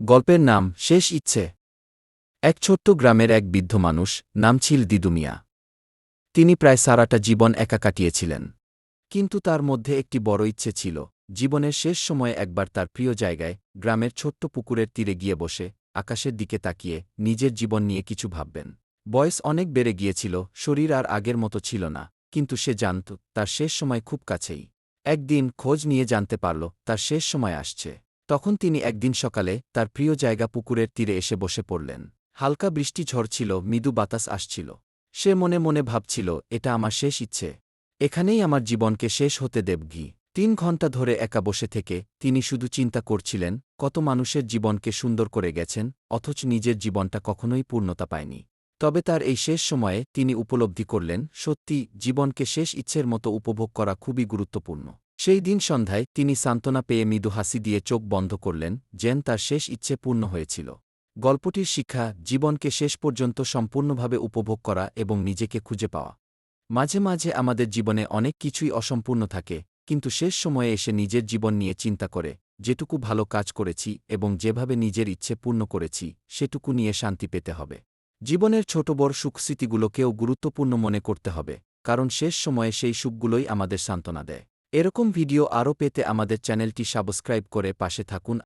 গল্পের নাম শেষ ইচ্ছে। এক ছোট্ট গ্রামের এক বৃদ্ধ মানুষ নাম ছিল দিদুমিয়া তিনি প্রায় সারাটা জীবন একা কাটিয়েছিলেন। কিন্তু তার মধ্যে একটি বড় ইচ্ছে ছিল, জীবনের শেষ সময়ে একবার তার প্রিয় জায়গায় গ্রামের ছোট্ট পুকুরের তীরে গিয়ে বসে আকাশের দিকে তাকিয়ে নিজের জীবন নিয়ে কিছু ভাববেন। বয়স অনেক বেড়ে গিয়েছিল, শরীর আর আগের মতো ছিল না, কিন্তু সে জানত তার শেষ সময় খুব কাছেই। একদিন খোঁজ নিয়ে জানতে পারল, তার শেষ সময় আসছে। তখন তিনি একদিন সকালে তার প্রিয় জায়গা পুকুরের তীরে এসে বসে পড়লেন। হালকা বৃষ্টি ঝরছিল, মৃদু বাতাস আসছিল। সে মনে মনে ভাবছিল, এটা আমার শেষ ইচ্ছে। এখানেই আমার জীবনকে শেষ হতে দেব ঘি। তিন ঘণ্টা ধরে একা বসে থেকে তিনি শুধু চিন্তা করছিলেন, কত মানুষের জীবনকে সুন্দর করে গেছেন, অথচ নিজের জীবনটা কখনোই পূর্ণতা পায়নি। তবে তার এই শেষ সময়ে তিনি উপলব্ধি করলেন, সত্যি, জীবনকে শেষ ইচ্ছের মতো উপভোগ করা খুবই গুরুত্বপূর্ণ। সেই দিন সন্ধ্যায় তিনি সান্ত্বনা পেয়ে মৃদু হাসি দিয়ে চোখ বন্ধ করলেন, যেন তার শেষ ইচ্ছে পূর্ণ হয়েছিল। গল্পটির শিক্ষা, জীবনকে শেষ পর্যন্ত সম্পূর্ণভাবে উপভোগ করা এবং নিজেকে খুঁজে পাওয়া। মাঝে মাঝে আমাদের জীবনে অনেক কিছুই অসম্পূর্ণ থাকে, কিন্তু শেষ সময়ে এসে নিজের জীবন নিয়ে চিন্তা করে, যেটুকু ভালো কাজ করেছি এবং যেভাবে নিজের ইচ্ছে পূর্ণ করেছি, সেটুকু নিয়ে শান্তি পেতে হবে। জীবনের ছোট বড় সুখস্মৃতিগুলোকেও গুরুত্বপূর্ণ মনে করতে হবে, কারণ শেষ সময়ে সেই সুখগুলোই আমাদের সান্ত্বনা দেয়। এরকম ভিডিও আরও পেতে আমাদের চ্যানেলটি সাবস্ক্রাইব করে পাশে থাকুন।